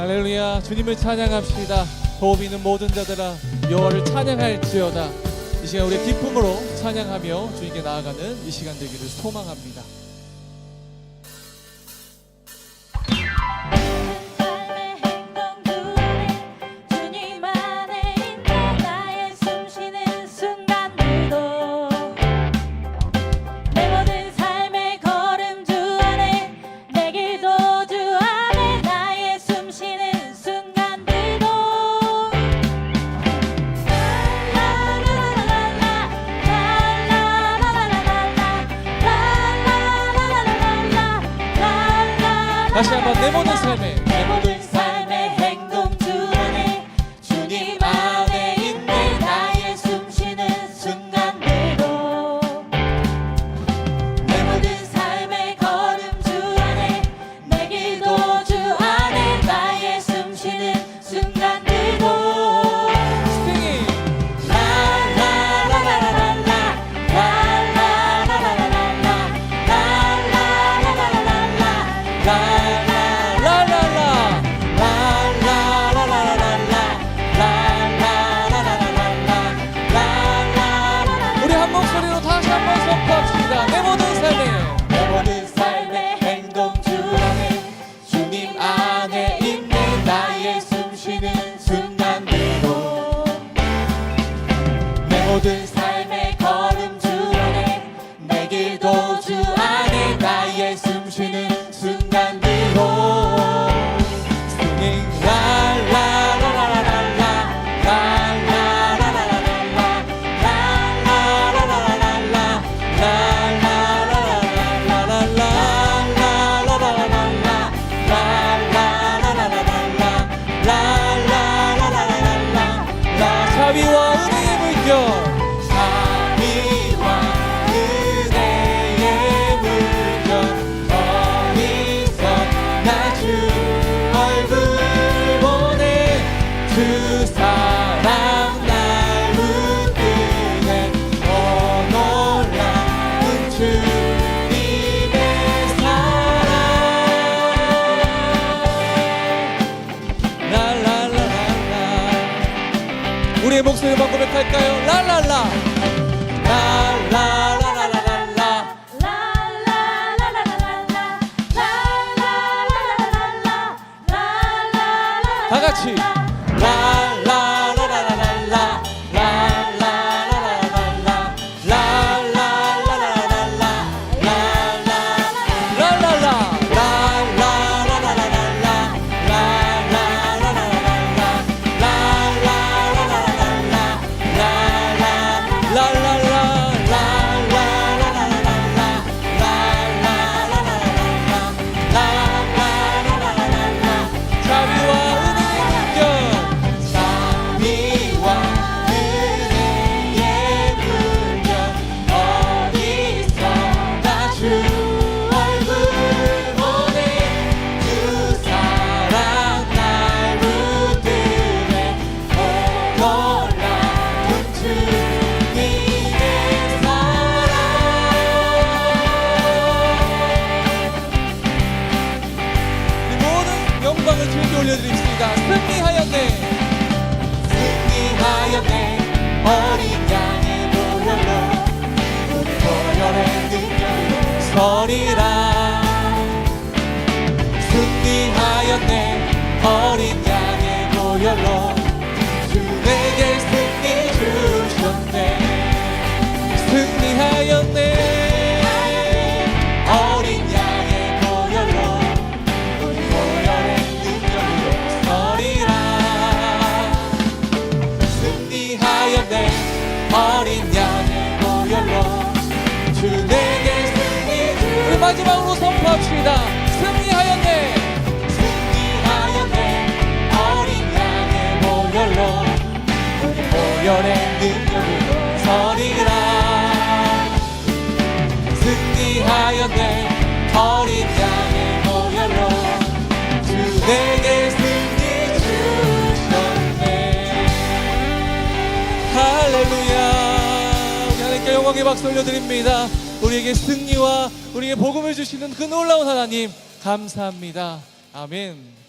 할렐루야 주님을 찬양합시다. 도움 있는 모든 자들아 여호와를 찬양할지어다. 이 시간 우리 기쁨으로 찬양하며 주님께 나아가는 이 시간 되기를 소망합니다. all days. 고백할까요? 랄랄라. 랄라 다 같이. 라. 하늘로야. 영광의 박수 올려드립니다. 우리에게 승리와 우리에게 복음을 주시는 그 놀라운 하나님 감사합니다. 아멘.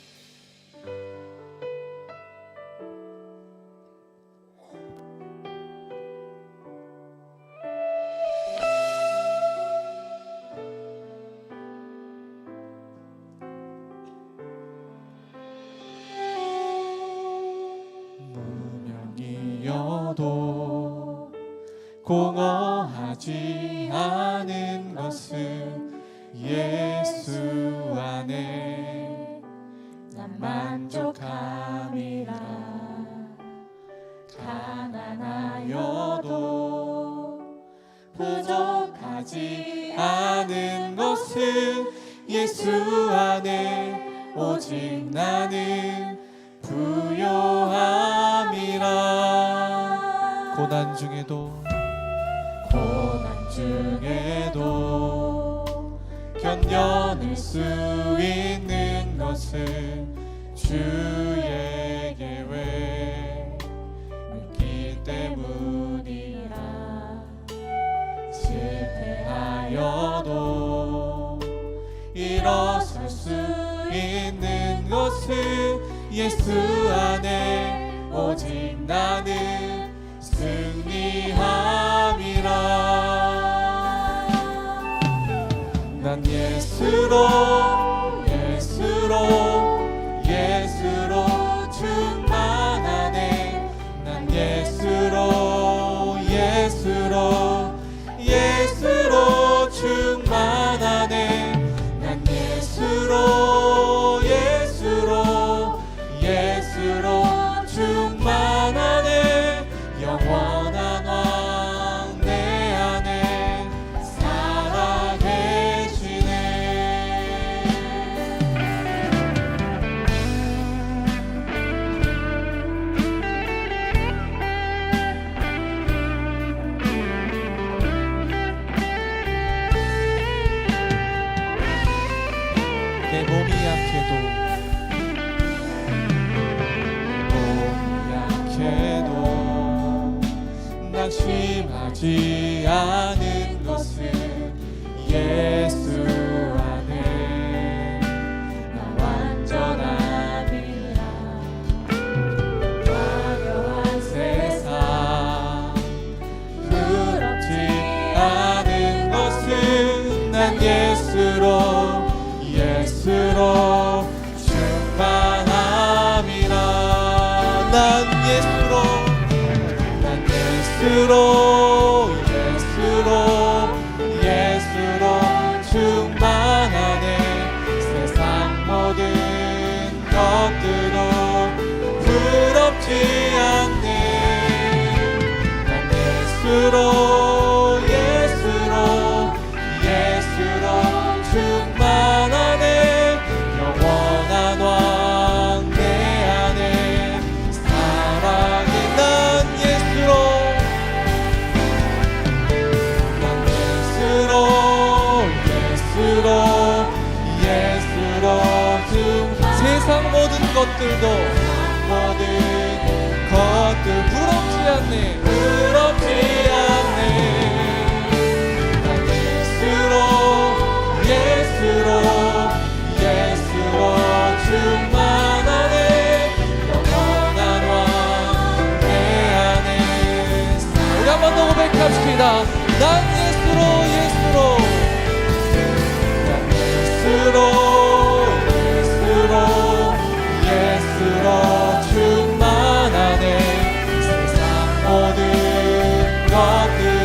공허하지 않은 것은 예수 안에 난 만족함이라. 가난하여도 부족하지 않은 것은 예수 안에 오직 나는 부요함이라. 고난 중에도 견뎌낼 수 있는 것은 주에 계획 믿기 때문이라. 실패하여도 일어설 수 있는 것은 예수 안에 오직 나는 스스로 몸이 약해도 몸이 약해도 낙심하지 않아. walking.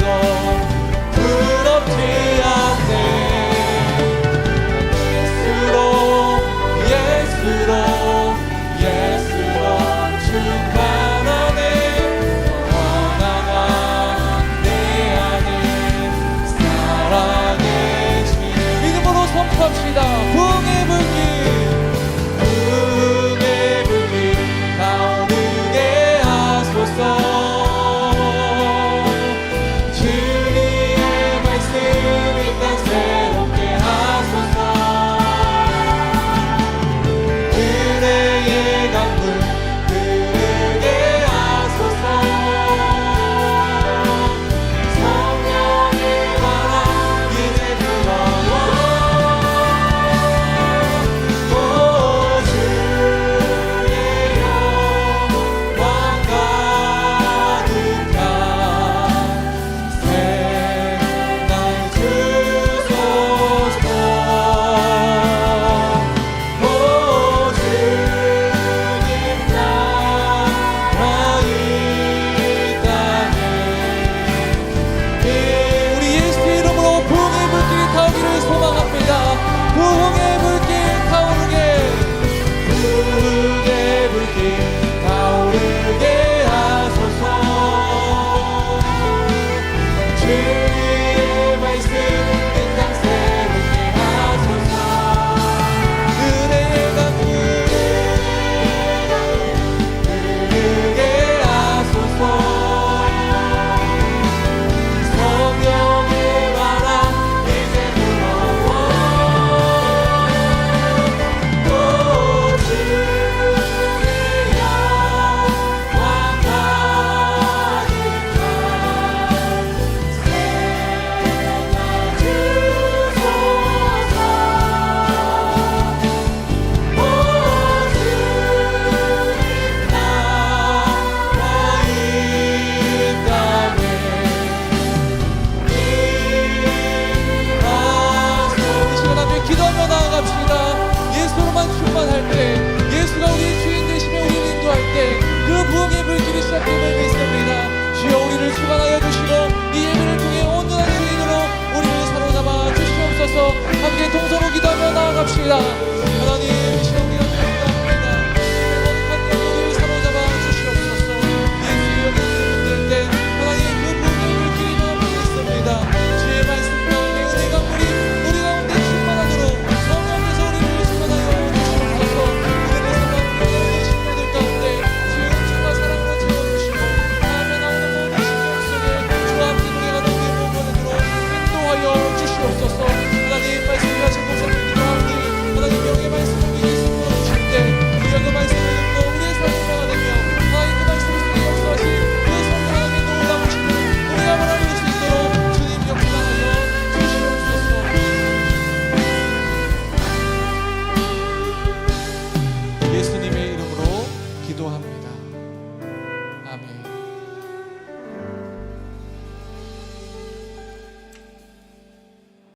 예수님을 믿습니다. 주여 우리를 수반하여 주시고 이 예배를 통해 온전한 주인으로 우리를 사로잡아 주시옵소서. 함께 동서로 기도하며 나아갑시다.